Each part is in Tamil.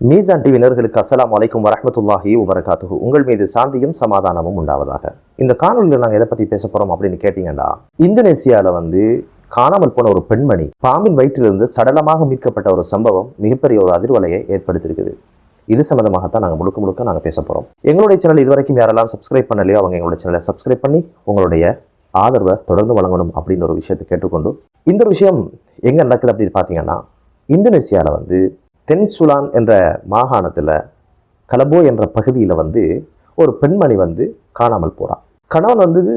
மீசான் டிவி நேர்களுக்கு அஸ்ஸலாமு அலைக்கும் வரஹ்மத்துல்லாஹி வபரகாத்துஹு. உங்கள் மீது சாந்தியும் சமாதானமும் உண்டாவதாக. இந்த காணொலியில் நாங்கள் எதை பற்றி பேச போகிறோம் அப்படின்னு கேட்டிங்கன்னா இந்தோனேசியாவில் வந்து காணாமல் போன ஒரு பெண்மணி பாம்பின் வயிற்றிலிருந்து சடலமாக மீட்கப்பட்ட ஒரு சம்பவம் மிகப்பெரிய ஒரு அதிர்வலையை ஏற்படுத்தியிருக்குது. இது சம்மந்தமாகத்தான் நாங்கள் முழுக்க முழுக்க நாங்கள் பேச போகிறோம் எங்களுடைய சேனல் இதுவரைக்கும் யாரெல்லாம் சப்ஸ்கிரைப் பண்ணலையோ அவங்க எங்களுடைய சேனலை சப்ஸ்கிரைப் பண்ணி உங்களுடைய ஆதரவை தொடர்ந்து வழங்கணும் அப்படின்னு ஒரு விஷயத்தை கேட்டுக்கொண்டு இந்த ஒரு விஷயம் எங்கே நடக்குது அப்படின்னு பார்த்தீங்கன்னா இந்தோனேசியாவில் வந்து தென் சுலான் என்ற மாகாணத்தில் கலபோ என்ற பகுதியில் வந்து ஒரு பெண்மணி வந்து காணாமல் போகிறான் கணவன் வந்து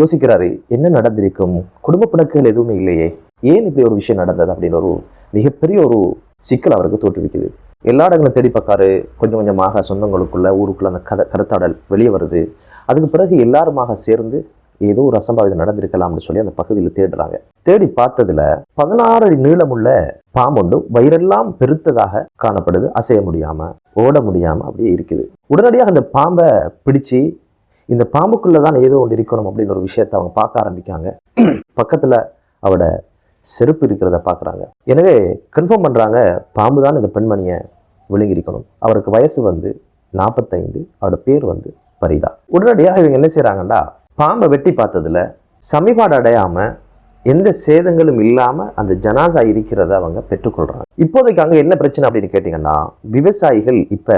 யோசிக்கிறாரு என்ன நடந்திருக்கும்? குடும்ப பிணக்குகள் எதுவுமே இல்லையே. ஏன் இப்படி ஒரு விஷயம் நடந்தது? அப்படின்னு ஒரு மிகப்பெரிய ஒரு சிக்கல் அவருக்கு தோற்றுவிக்குது. எல்லா இடங்களும் தேடி பார்க்காரு. கொஞ்சம் கொஞ்சமாக சொந்தங்களுக்குள்ள ஊருக்குள்ள அந்த கத கருத்தாடல் வெளியே வருது. அதுக்கு பிறகு எல்லாருமாக சேர்ந்து ஏதோ ஒரு அசம்பாவிதம் நடந்திருக்கலாம்னு சொல்லி அந்த பகுதியில் தேடுறாங்க. தேடி பார்த்ததுல பதினாறு அடி நீளமுள்ள பாம்பொண்டு வயிறெல்லாம் பெருத்ததாக காணப்படுது. அசைய முடியாம ஓட முடியாம அப்படியே இருக்குது. உடனடியாக அந்த பாம்பை பிடிச்சு இந்த பாம்புக்குள்ளே தான் ஏதோ ஒன்று இருக்கணும் அப்படின்னு ஒரு விஷயத்தை அவங்க பார்க்க ஆரம்பிக்காங்க. பக்கத்தில் அவட செருப்பு இருக்கிறத பார்க்குறாங்க. எனவே கன்ஃபார்ம் பண்ணுறாங்க பாம்பு தான் இந்த பெண்மணியை விழுங்கியிருக்கணும். அவருக்கு வயசு வந்து நாற்பத்தைந்து அவரோட பேர் வந்து பரிதா. உடனடியாக இவங்க என்ன செய்றாங்கன்னா பாம்பை வெட்டி பார்த்ததுல சமிபாடு அடையாமல் எந்த சேதங்களும் இல்லாமல் அந்த ஜனாசா இருக்கிறத அவங்க பெற்றுக்கொள்கிறாங்க இப்போதைக்கு அங்கே என்ன பிரச்சனை அப்படின்னு கேட்டிங்கன்னா விவசாயிகள் இப்போ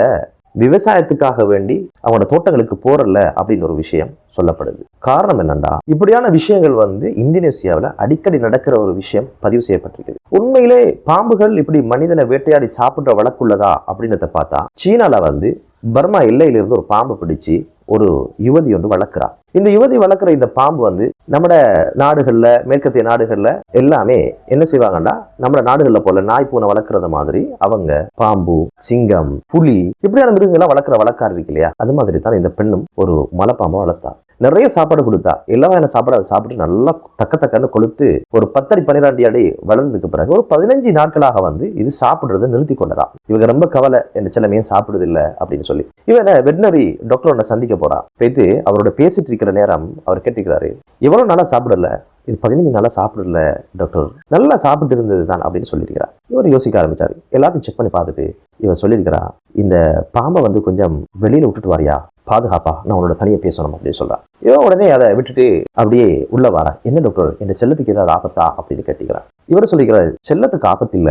விவசாயத்துக்காக வேண்டி அவனோட தோட்டங்களுக்கு போறல அப்படின்னு ஒரு விஷயம் சொல்லப்படுது. காரணம் என்னண்டா? இப்படியான விஷயங்கள் வந்து இந்தோனேசியாவில் அடிக்கடி நடக்கிற ஒரு விஷயம் பதிவு செய்யப்பட்டிருக்குது. உண்மையிலே பாம்புகள் இப்படி மனிதனை வேட்டையாடி சாப்பிட்ற வழக்குள்ளதா அப்படின்றத பார்த்தா சீனாவில் வந்து பர்மா எல்லையிலிருந்து ஒரு பாம்பு பிடிச்சு ஒரு யுவதி ஒன்று வளர்க்குறா. இந்த யுவதி வளர்க்குற இந்த பாம்பு வந்து நம்ம நாடுகளில் மேற்கத்திய நாடுகளில் எல்லாமே என்ன செய்வாங்கன்னா நம்ம நாடுகளில் போல நாய் பூனை வளர்க்குறது மாதிரி அவங்க பாம்பு சிங்கம் புலி இப்படியான மிருகங்கள்லாம் வளர்க்குற வழக்காறு இருக்கு இல்லையா? அது மாதிரி தான் இந்த பெண்ணும் ஒரு மலைப்பாம்பை வளர்த்தா. நிறைய சாப்பாடு கொடுத்தா எல்லா வகையான சாப்பாடு அதை சாப்பிட்டு நல்லா தக்க தக்கன்னு கொளுத்து ஒரு பத்தடி பன்னிரெண்டு அடி வளர்ந்ததுக்கு பிறகு ஒரு பதினஞ்சு நாட்களாக வந்து இது சாப்பிட்றதை நிறுத்தி கொண்டதா. இவங்க ரொம்ப கவலை என்ன செல்லமே சாப்பிடுது இல்லை அப்படின்னு சொல்லி. இவன் வெட்டினரி டாக்டர் ஒன்றை சந்திக்க போறா. போயிட்டு அவரோட பேசிட்டு இருக்கிற நேரம் அவர் கேட்டுக்கிறாரு எவ்வளவு நாளா சாப்பிடல இது பதினஞ்சு நாளாக சாப்பிடல டாக்டர் நல்லா சாப்பிட்டு இருந்தது தான் அப்படின்னு சொல்லியிருக்கிறா இவர் யோசிக்க ஆரம்பித்தார் எல்லாத்தையும் செக் பண்ணி பார்த்துட்டு இவர் சொல்லியிருக்கிறா இந்த பாம்பை வந்து கொஞ்சம் வெளியில் விட்டுட்டு வாரியா? பாதுகாப்பா? நான் உன்னோட தனியாக பேசணும் அப்படின்னு சொல்கிறான் இவன் உடனே அதை விட்டுட்டு அப்படியே உள்ள வாரா. என்ன டாக்டர் இந்த செல்லத்துக்கு ஏதாவது ஆபத்தா? அப்படின்னு கேட்டிக்கிறான். இவர் சொல்லிக்கிறார் செல்லத்துக்கு ஆபத்து இல்ல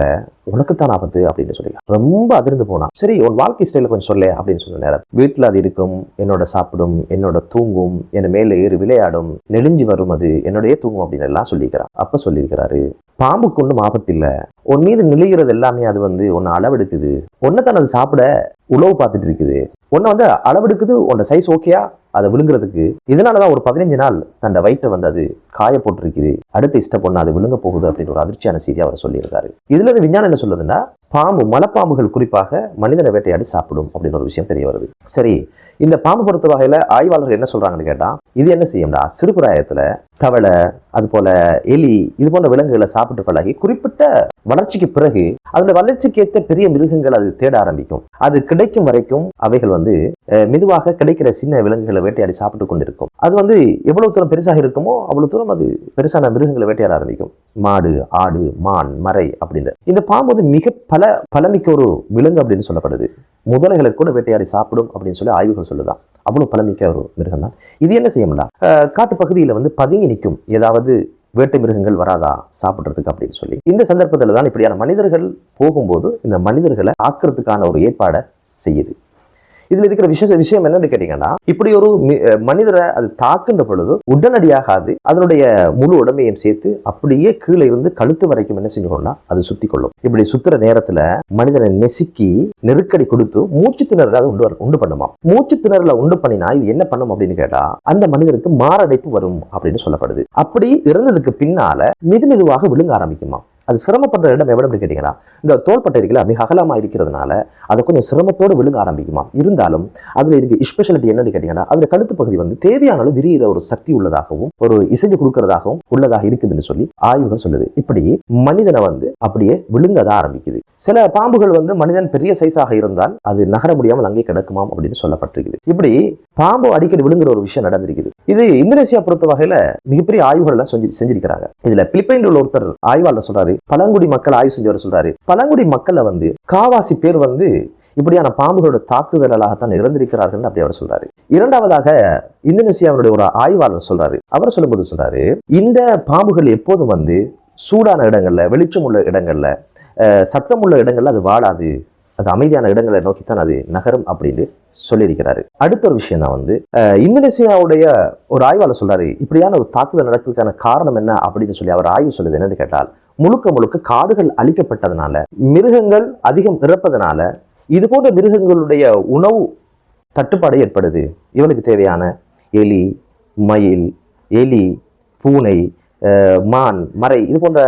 உனக்குத்தான் ஆபத்து அப்படின்னு சொல்லிக்கிறார். ரொம்ப அதிர்ந்து போனா சரி உன் வாழ்க்கை ஸ்டைல கொஞ்சம் சொல்ல அப்படின்னு சொன்ன நேரம் வீட்டுல அது இருக்கும் என்னோட சாப்பிடும் என்னோட தூங்கும் என்ன மேல ஏறி விளையாடும் நெளிஞ்சு வரும் அது என்னோடய தூங்கும் அப்படின்னு எல்லாம் சொல்லிக்கிறார். அப்ப சொல்லியிருக்கிறாரு பாம்புக்கு ஒன்றும் ஆபத்து இல்ல உன் மீது நிலைகிறது எல்லாமே அது வந்து உன்னை அளவெடுக்குது. ஒன்னை தான் அது சாப்பிட உழவு பார்த்துட்டு இருக்குது. உன்னை வந்து அளவெடுக்குது உன்னோட சைஸ் ஓகேயா அதை விழுங்குறதுக்கு இதனாலதான் ஒரு பதினஞ்சு நாள் தன்னோட வயிற்றை வந்து அது காய போட்டிருக்குது. அடுத்த இஷ்ட பொண்ணு அது விழுங்க போகுது அப்படின்னு ஒரு அதிர்ச்சியான செய்தி அவர் சொல்லியிருக்காரு. இதுல இருந்து விஞ்ஞானம் என்ன சொல்லுதுன்னா பாம்பு மலைப்பாம்புகள் குறிப்பாக மனிதனை வேட்டையாடி சாப்பிடும் அப்படின்னு ஒரு விஷயம் தெரிய வருது. சரி இந்த பாம்பு பொறுத்த வகையில ஆய்வாளர்கள் என்ன சொல்கிறாங்கன்னு கேட்டால் இது என்ன செய்யும்டா? சிறுபிராயத்துல தவளை அது போல எலி இது போன்ற விலங்குகளை சாப்பிட்டு பழகி குறிப்பிட்ட வளர்ச்சிக்கு பிறகு அதோட வளர்ச்சிக்கு ஏற்ற பெரிய மிருகங்கள் அது தேட ஆரம்பிக்கும். அது கிடைக்கும் வரைக்கும் அவைகள் வந்து மெதுவாக கிடைக்கிற சின்ன விலங்குகளை வேட்டையாடி சாப்பிட்டு கொண்டிருக்கும். அது வந்து எவ்வளவு தூரம் பெருசாக இருக்குமோ அவ்வளவு தூரம் அது பெருசான மிருகங்களை வேட்டையாட ஆரம்பிக்கும். மாடு ஆடு மான் மறை அப்படின்னு. இந்த பாம்பு வந்து மிக பல பலமிக்க ஒரு விலங்கு அப்படின்னு சொல்லப்படுது. முதலைகளை கூட வேட்டையாடி சாப்பிடும் அப்படின்னு சொல்லி ஆய்வுகள் சொல்லுதான். அவ்வளோ பலமிக்க ஒரு மிருகம் தான் இது என்ன செய்யும்னா காட்டு பகுதியில் வந்து பதுங்கி நிற்கும் ஏதாவது வேட்டை மிருகங்கள் வராதா சாப்பிட்றதுக்கு அப்படின்னு சொல்லி. இந்த சந்தர்ப்பத்தில் தான் இப்படியான மனிதர்கள் போகும்போது இந்த மனிதர்களை ஆக்கிறதுக்கான ஒரு ஏற்பாடை செய்யுது. இதுல இருக்கிற விஷய விஷயம் என்னன்னு கேட்டீங்கன்னா இப்படி ஒரு மி- மனிதரை அது தாக்குன்ற பொழுது உடனடியாக அது அதனுடைய முழு உடம்பையும் சேர்த்து அப்படியே கீழே இருந்து கழுத்து வரைக்கும் என்ன செஞ்சுக்கணும்னா அது சுத்தி கொள்ளும் இப்படி சுத்துற நேரத்துல மனிதனை நெசுக்கி நெருக்கடி கொடுத்து மூச்சு திணறல அது உண்டு உண்டு பண்ணுமா? மூச்சு திணறல உண்டு பண்ணினா இது என்ன பண்ணும் அப்படின்னு கேட்டா அந்த மனிதருக்கு மாரடைப்பு வரும் அப்படின்னு சொல்லப்படுது. அப்படி இறந்ததுக்கு பின்னால மெது மெதுவாக விழுங்க ஆரம்பிக்குமா? அது சிரமப்படுற இடம் எவ்வளவு கேட்டீங்கன்னா இந்த தோள்பட்டை இருக்குல்ல மிக அகலமா இருக்கிறதுனால அதை கொஞ்சம் சிரமத்தோடு விழுங்க ஆரம்பிக்குமா? இருந்தாலும் அதுல இருக்கு ஸ்பெஷாலிட்டி என்னன்னு கேட்டீங்கன்னா அதுல கழுத்து பகுதி வந்து தேவையான அளவு விரிகிற ஒரு சக்தி உள்ளதாகவும் ஒரு இசைஞ்சு கொடுக்கறதாகவும் உள்ளதாக இருக்குதுன்னு சொல்லி ஆய்வுகள் சொல்லுது. இப்படி மனிதனை வந்து அப்படியே விழுங்கத ஆரம்பிக்குது. சில பாம்புகள் வந்து மனிதன் பெரிய சைஸாக இருந்தால் அது நகர முடியாமல் அங்கே கிடக்குமாம் அப்படின்னு சொல்லப்பட்டிருக்குது. இப்படி பாம்பு அடிக்கடி விழுங்குற ஒரு விஷயம் நடந்திருக்குது. இது இந்தோனேசியா பொறுத்த வகையில மிகப்பெரிய ஆய்வுகள் எல்லாம் செஞ்சு செஞ்சிருக்கிறாங்க. இதுல பிலிப்பைன்ல உள்ள ஒருத்தர் ஆய்வாளர் சொல்றாரு பழங்குடி மக்கள் ஆய்வு செஞ்சவர் சொல்றாரு. பழங்குடி மக்கள்ல வந்து காவாசி பேர் வந்து இப்படியான பாம்புகளோட தாக்குதலாகத்தான் இறந்திருக்கிறார்கள் அப்படி அவர் சொல்றாரு. இரண்டாவதாக இந்தோனேசியாவுடைய ஒரு ஆய்வாளர் சொல்றாரு. அவர் சொல்லும்போது சொல்றாரு இந்த பாம்புகள் எப்போதும் வந்து சூடான இடங்கள்ல வெளிச்சம் உள்ள இடங்கள்ல அஹ், சத்தம் உள்ள இடங்கள்ல அது வாழாது. அது அமைதியான இடங்களை நோக்கித்தான் அது நகரும் அப்படின்னு சொல்லியிருக்கிறாரு. அடுத்த ஒரு விஷயம் தான் வந்து இந்தோனேசியாவுடைய ஒரு ஆய்வாளர் சொல்றாரு இப்படியான ஒரு தாக்குதல் நடக்கிறதுக்கான காரணம் என்ன அப்படின்னு சொல்லி அவர் ஆய்வு சொல்லுது என்னன்னு கேட்டால் முழுக்க முழுக்க காடுகள் அழிக்கப்பட்டதுனால மிருகங்கள் அதிகம் இறப்பதனால இது போன்ற மிருகங்களுடைய உணவு தட்டுப்பாடு ஏற்படுது. இவனுக்கு தேவையான எலி மயில் எலி பூனை மான் மறை இது போன்ற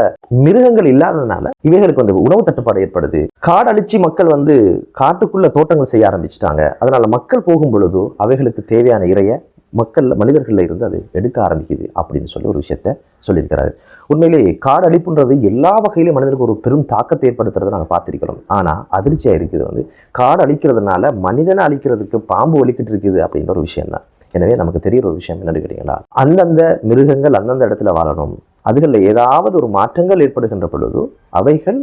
மிருகங்கள் இல்லாததுனால இவைகளுக்கு வந்து உணவு தட்டுப்பாடு ஏற்படுது. காடு அழிச்சு மக்கள் வந்து காட்டுக்குள்ள தோட்டங்கள் செய்ய ஆரம்பிச்சிட்டாங்க. அதனால மக்கள் போகும் பொழுது அவைகளுக்கு தேவையான இறைய மக்கள் மனிதர்களில் இருந்து அது எடுக்க ஆரம்பிக்குது அப்படின்னு சொல்லி ஒரு விஷயத்த சொல்லியிருக்கிறாரு. உண்மையிலேயே காடு அழிப்புன்றது எல்லா வகையிலும் மனிதனுக்கு ஒரு பெரும் தாக்கத்தை ஏற்படுத்துறதை நாங்கள் பார்த்துருக்கிறோம். ஆனால் அதிர்ச்சியாக இருக்குது வந்து காடு அழிக்கிறதுனால மனிதனை அழிக்கிறதுக்கு பாம்பு ஒலிக்கிட்டு இருக்குது அப்படின்ற ஒரு விஷயம் தான் எனவே நமக்கு தெரிகிற ஒரு விஷயம் என்னன்னு கேட்டீங்களா? அந்தந்த மிருகங்கள் அந்தந்த இடத்துல வாழணும். அதுகளில் ஏதாவது ஒரு மாற்றங்கள் ஏற்படுகின்ற பொழுது அவைகள்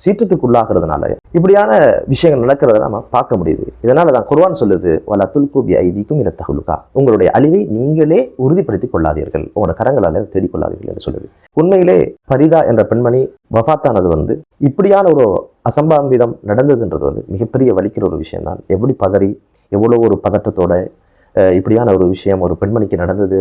சீற்றத்துக்குள்ளாகிறதுனால இப்படியான விஷயங்கள் நடக்கிறத நம்ம பார்க்க முடியுது. இதனால தான் குர்வான் சொல்லுது வல துல்குபி ஐதிக்கும் இன தகுலுக்கா உங்களுடைய அழிவை நீங்களே உறுதிப்படுத்திக் கொள்ளாதீர்கள். உங்களோட கரங்களால் அதை என்று சொல்லுது. உண்மையிலே பரிதா என்ற பெண்மணி வஃபாத்தானது வந்து இப்படியான ஒரு அசம்பாவிதம் நடந்ததுன்றது வந்து மிகப்பெரிய வலிக்கிற ஒரு விஷயம் தான் எப்படி பதறி எவ்வளோ ஒரு பதட்டத்தோட இப்படியான ஒரு விஷயம் ஒரு பெண்மணிக்கு நடந்தது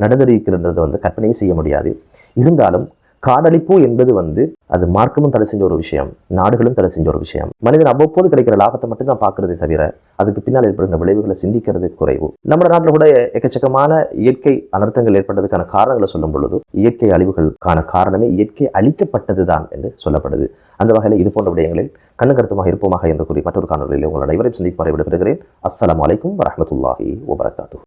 நடந்திருக்கிறது வந்து கற்பனையே செய்ய முடியாது. இருந்தாலும் காடழிப்பு என்பது வந்து அது மார்க்கமும் தடை செஞ்ச ஒரு விஷயம் நாடுகளும் தடை செஞ்ச ஒரு விஷயம். மனிதன் அவ்வப்போது கிடைக்கிற லாபத்தை மட்டும் தான் பார்க்கறதே தவிர அதுக்கு பின்னால் ஏற்படுகிற விளைவுகளை சிந்திக்கிறது குறைவு. நம்ம நாட்டில் கூட எக்கச்சக்கமான இயற்கை அனர்த்தங்கள் ஏற்பட்டதுக்கான காரணங்களை சொல்லும் பொழுது இயற்கை அழிவுகளுக்கான காரணமே இயற்கை அழிக்கப்பட்டதுதான் என்று சொல்லப்படுது. அந்த வகையில் இது போன்ற விடயங்களில் கண்ணு கருத்துமாக இருப்போமாக என்று கூறி மற்றொரு காணொலியில் உங்கள் அனைவரையும் சந்திப்பாறை விடைபெறுகிறேன். அஸ்லாம் அலைக்கும் வரமத்துல்லாஹி வபரகாத்து